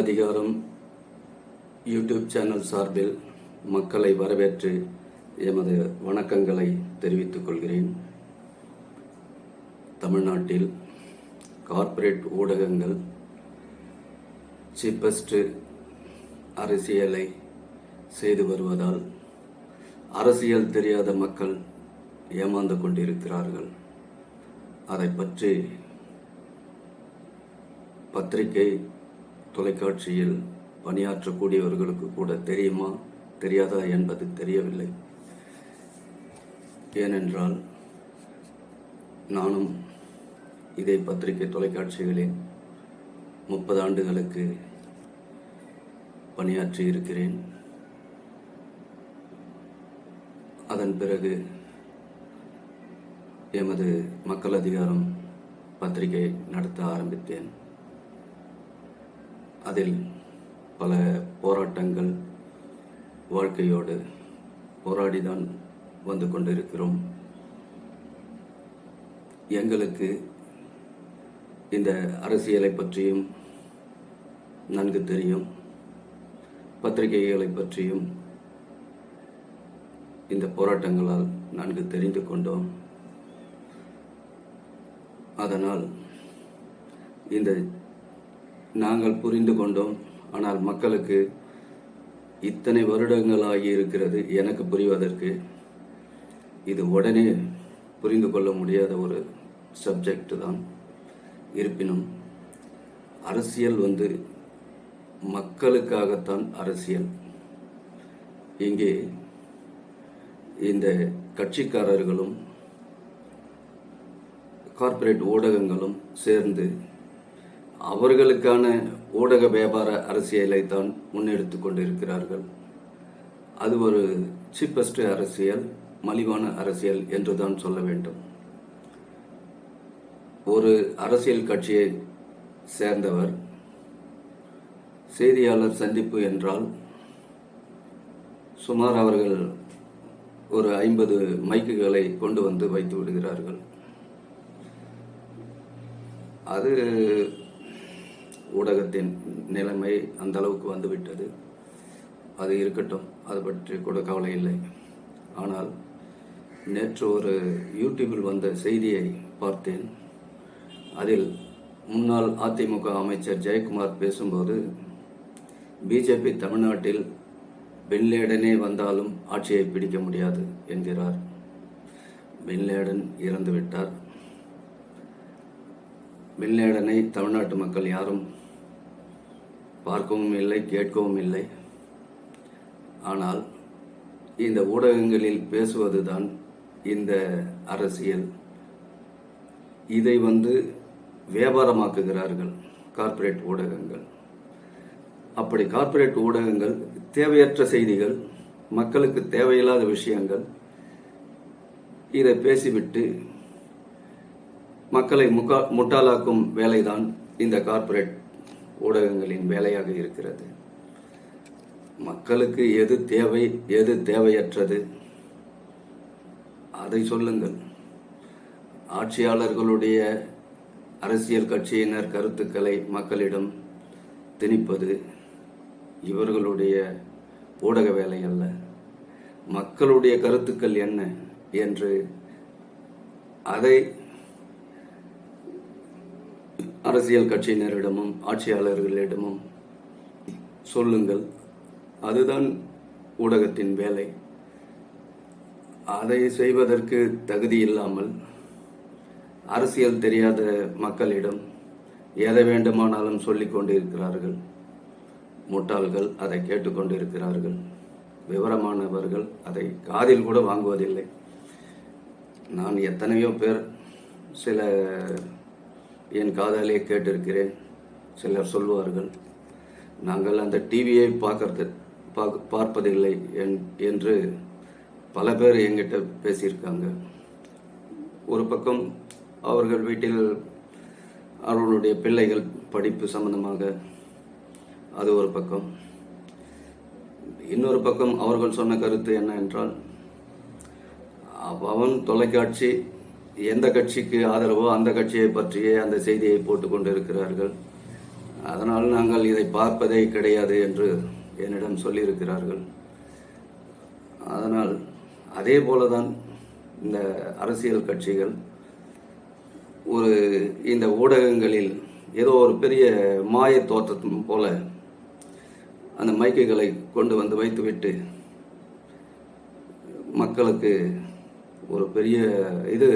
அதிகாரம் YouTube channel சார்பில் மக்களை வரவேற்று எமது வணக்கங்களை தெரிவித்துக் கொள்கிறேன். தமிழ்நாட்டில் கார்ப்பரேட் ஊடகங்கள் சீப்பஸ்ட் அரசியலை செய்து வருவதால் அரசியல் தெரியாத மக்கள் ஏமாந்து கொண்டிருக்கிறார்கள். அதை பற்றி பத்திரிகை தொலைக்காட்சியில் பணியாற்றக்கூடியவர்களுக்கு கூட தெரியுமா? தெரியாதா என்பது தெரியவில்லை. ஏனென்றால் நானும் இதே பத்திரிகை தொலைக்காட்சிகளில் முப்பது ஆண்டுகளுக்கு பணியாற்றி இருக்கிறேன். அதன் பிறகு எமது மக்கள் அதிகாரம் பத்திரிகை நடத்த ஆரம்பித்தேன். அதில் பல போராட்டங்கள் வாழ்க்கையோடு போராடிதான் வந்து கொண்டிருக்கிறோம். எங்களுக்கு இந்த அரசியலை பற்றியும் நன்கு தெரியும். பத்திரிகைகளை பற்றியும் இந்த போராட்டங்களால் நன்கு தெரிந்து கொண்டோம். அதனால் இந்த நாங்கள் புரிந்து கொண்டோம். ஆனால் மக்களுக்கு இத்தனை வருடங்கள் ஆகியிருக்கிறது எனக்கு புரிவதற்கு இது உடனே புரிந்து கொள்ள முடியாத ஒரு சப்ஜெக்ட் தான். இருப்பினும் அரசியல் வந்து மக்களுக்காகத்தான் அரசியல். இங்கே இந்த கட்சிக்காரர்களும் கார்ப்பரேட் ஊடகங்களும் சேர்ந்து அவர்களுக்கான ஊடக வியாபார அரசியலை தான் முன்னெடுத்து கொண்டிருக்கிறார்கள். அது ஒரு சீப்பஸ்ட் அரசியல் மலிவான அரசியல் என்று தான் சொல்ல வேண்டும். ஒரு அரசியல் கட்சியை சேர்ந்தவர் செய்தியாளர் சந்திப்பு என்றால் சுமார் அவர்கள் ஒரு ஐம்பது மைக்குகளை கொண்டு வந்து வைத்து விடுகிறார்கள். அது ஊடகத்தின் நிலைமை அந்த அளவுக்கு வந்துவிட்டது. அது இருக்கட்டும் அது பற்றி கூட கவலை இல்லை. ஆனால் நேற்று ஒரு யூடியூபில் வந்த செய்தியை பார்த்தேன். அதில் முன்னாள் அதிமுக அமைச்சர் ஜெயக்குமார் பேசும்போது பிஜேபி தமிழ்நாட்டில் பின்லேடனே வந்தாலும் ஆட்சியை பிடிக்க முடியாது என்கிறார். பின்லேடன் இறந்துவிட்டார். பின்லேடனை தமிழ்நாட்டு மக்கள் யாரும் பார்க்கவும் இல்லை கேட்கவும் இல்லை. ஆனால் இந்த ஊடகங்களில் பேசுவதுதான் இந்த அரசியல். இதை வந்து வியாபாரமாக்குகிறார்கள் கார்ப்பரேட் ஊடகங்கள். அப்படி கார்ப்பரேட் ஊடகங்கள் தேவையற்ற செய்திகள் மக்களுக்கு தேவையில்லாத விஷயங்கள் இதை பேசிவிட்டு மக்களை முக்கா முட்டாளாக்கும் வேலைதான் இந்த கார்ப்பரேட் ஊடகங்களின் வேலையாக இருக்கிறது. மக்களுக்கு எது தேவை எது தேவையற்றது? அதை சொல்லுங்கள். ஆட்சியாளர்களுடைய அரசியல் கட்சியினர் கருத்துக்களை மக்களிடம் திணிப்பது இவர்களுடைய ஊடக வேலை அல்ல. மக்களுடைய கருத்துக்கள் என்ன என்று அதை அரசியல் கட்சியினரிடமும் ஆட்சியாளர்களிடமும் சொல்லுங்கள். அதுதான் ஊடகத்தின் வேலை. அதை செய்வதற்கு தகுதி இல்லாமல் அரசியல் தெரியாத மக்களிடம் எதை வேண்டுமானாலும் சொல்லிக் கொண்டிருக்கிறார்கள். முட்டாள்கள் அதை கேட்டுக்கொண்டிருக்கிறார்கள் விவரமானவர்கள் அதை காதில் கூட வாங்குவதில்லை. நான் எத்தனையோ பேர் சில என் காதாலே கேட்டிருக்கிறேன் சிலர் சொல்வார்கள் நாங்கள் அந்த டிவியை பார்க்கறது பார்க்க பார்ப்பதில்லை என்- என்று பல பேர் என்கிட்ட பேசியிருக்காங்க. ஒரு பக்கம் அவர்கள் வீட்டில் அவர்களுடைய பிள்ளைகள் படிப்பு சம்பந்தமாக அது ஒரு பக்கம். இன்னொரு பக்கம் அவர்கள் சொன்ன கருத்து என்ன என்றால் அவன் தொலைக்காட்சி எந்த கட்சிக்கு ஆதரவோ அந்த கட்சியை பற்றியே அந்த செய்தியை போட்டுக்கொண்டு இருக்கிறார்கள் அதனால் நாங்கள் இதை பார்ப்பதே கிடையாது என்று என்னிடம் சொல்லியிருக்கிறார்கள். அதனால் அதே போலதான் இந்த அரசியல் கட்சிகள் ஒரு இந்த ஊடகங்களில் ஏதோ ஒரு பெரிய மாய தோற்றத்தும் போல அந்த மைக்குகளை கொண்டு வந்து வைத்துவிட்டு மக்களுக்கு ஒரு பெரிய இது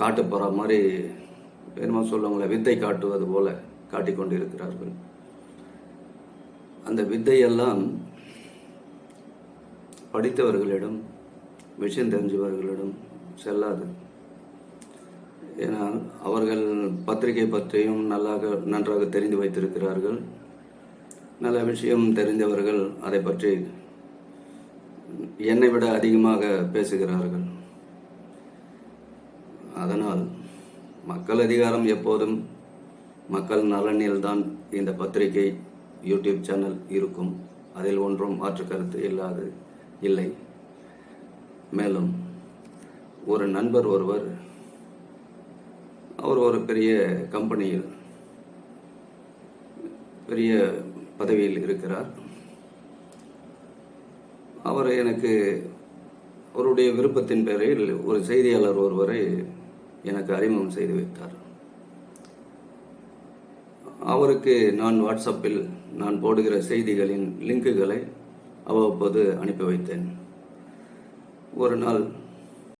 காட்டு போகிற மாதிரி என்னமோ சொல்லுவாங்களே வித்தை காட்டுவது போல காட்டிக்கொண்டு இருக்கிறார்கள் அந்த வித்தையெல்லாம் படித்தவர்களிடம் விஷயம் தெரிஞ்சவர்களிடம் செல்லாது. ஏனால் அவர்கள் பத்திரிகை பற்றியும் நல்லாக நன்றாக தெரிந்து வைத்திருக்கிறார்கள். நல்ல விஷயம் தெரிந்தவர்கள் அதை பற்றி என்னை விட அதிகமாக பேசுகிறார்கள். அதனால் மக்கள் அதிகாரம் எப்போதும் மக்கள் நலனில்தான் இந்த பத்திரிகை யூடியூப் சேனல் இருக்கும். அதில் ஒன்றும் மாற்று கருத்து இல்லாது இல்லை. மேலும் ஒரு நண்பர் ஒருவர் அவர் ஒரு பெரிய கம்பெனியில் பெரிய பதவியில் இருக்கிறார். அவர் எனக்கு அவருடைய விருப்பத்தின் பேரில் ஒரு செய்தியாளர் ஒருவரை எனக்கு அறிமுகம் செய்து வைத்தார். அவருக்கு நான் வாட்ஸ்அப்பில் நான் போடுகிற செய்திகளின் லிங்குகளை அவ்வப்போது அனுப்பி வைத்தேன். ஒரு நாள்